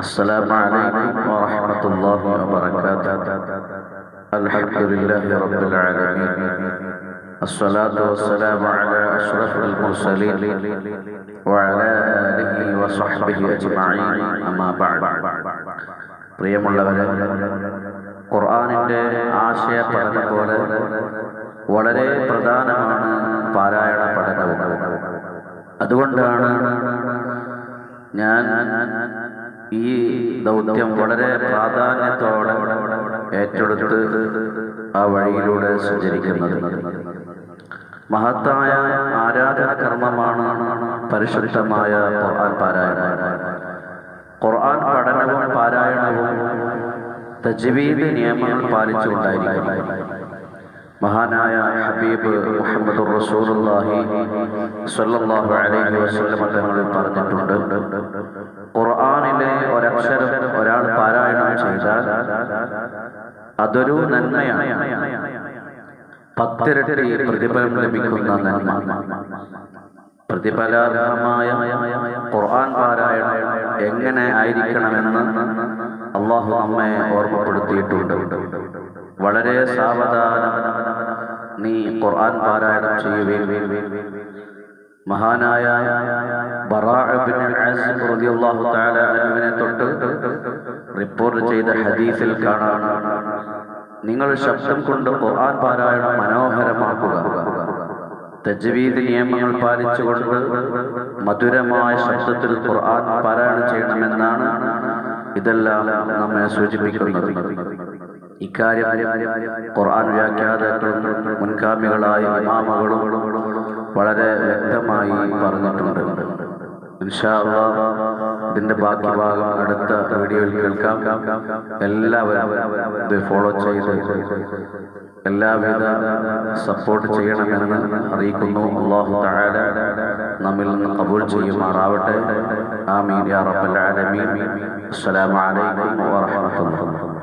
السلام عليكم ورحمة الله وبركاته الحمد لله رب العالمين الصلاة والسلام على أشرف المرسلين وعلى آله وصحبه أجمعين أما بعد പ്രിയമുള്ളവരെ ഖുർആാനിൻ്റെ ആശയ പഠനം പോലെ വളരെ പ്രധാനമാണ് പാരായണ പഠനവും അതുകൊണ്ടാണ് ഞാൻ ഈ ദൗത്യം വളരെ പ്രാധാന്യത്തോടെ ഏറ്റെടുത്ത് ആ വഴിയിലൂടെ സഞ്ചരിക്കുന്നത്. മഹത്തായ ആരാധന കർമ്മമാണ് പരിശുദ്ധമായ ഖുർആൻ പാരായണം. ഖുർആൻ പഠനവും പാരായണവും തജ്വീദ് നിയമങ്ങൾ പാലിച്ചുകൊണ്ടായിരിക്കണം മഹാനായ ഹബീബ് മുഹമ്മദ് റസൂലുള്ളാഹി സ്വല്ലല്ലാഹു അലൈഹി വസല്ലം തങ്ങൾ പറഞ്ഞിട്ടുണ്ട് ഖുർആനിലെ ചെയ്താൽ അതൊരു നന്മയാണ്. പത്തിരട്ടി പ്രതിഫലം ലഭിക്കുന്ന നന്മ. പ്രതിഫലാർഹമായ ഖുർആൻ പാരായണം എങ്ങനെ ആയിരിക്കണമെന്ന് അള്ളാഹു നമ്മെ ഓർമ്മപ്പെടുത്തിയിട്ടുണ്ട്. വളരെ സാവധാനം നീ ഖുർആൻ പാരായണം ചെയ്യുകയും മഹാനായ ബറാഅബിൻ അസ് റളിയല്ലാഹു തആല അനുവിനെ തൊട്ട് റിപ്പോർട്ട് ചെയ്ത ഹദീസിൽ കാണാൻ നിങ്ങൾ ശബ്ദം കൊണ്ട് ഖുർആൻ പാരായണം മനോഹരമാക്കുക. തജ്വീദ് നിയമങ്ങൾ പാലിച്ചുകൊണ്ട് മധുരമായ ശബ്ദത്തിൽ ഖുർആൻ പാരായണം ചെയ്യണമെന്നാണ് ഇതെല്ലാം നമ്മെ സൂചിപ്പിക്കുന്നത്. ഇക്കാര്യം ഖുർആൻ വ്യാഖ്യാതാക്കളും മുൻഗാമികളായ ഇമാമകളും വളരെ വ്യക്തമായി പറഞ്ഞിട്ടുണ്ട്. ഇൻഷാ അല്ലാഹ് ഇതിന്റെ ബാക്കി ഭാഗം അടുത്ത വീഡിയോയിൽ കേൾക്കാം. എല്ലാവരും ഫോളോ ചെയ്ത് എല്ലാവിധ സപ്പോർട്ട് ചെയ്യണമെന്ന് അറിയിക്കുന്നു. അള്ളാഹു തആല നമ്മിൽ നിന്ന് കബൂൽ ചെയ്യുമാറാവട്ടെ. ആമീൻ യാ റബ്ബൽ ആലമീൻ. അസ്സലാമു അലൈക്കും വറഹ്മത്തുള്ളാഹി.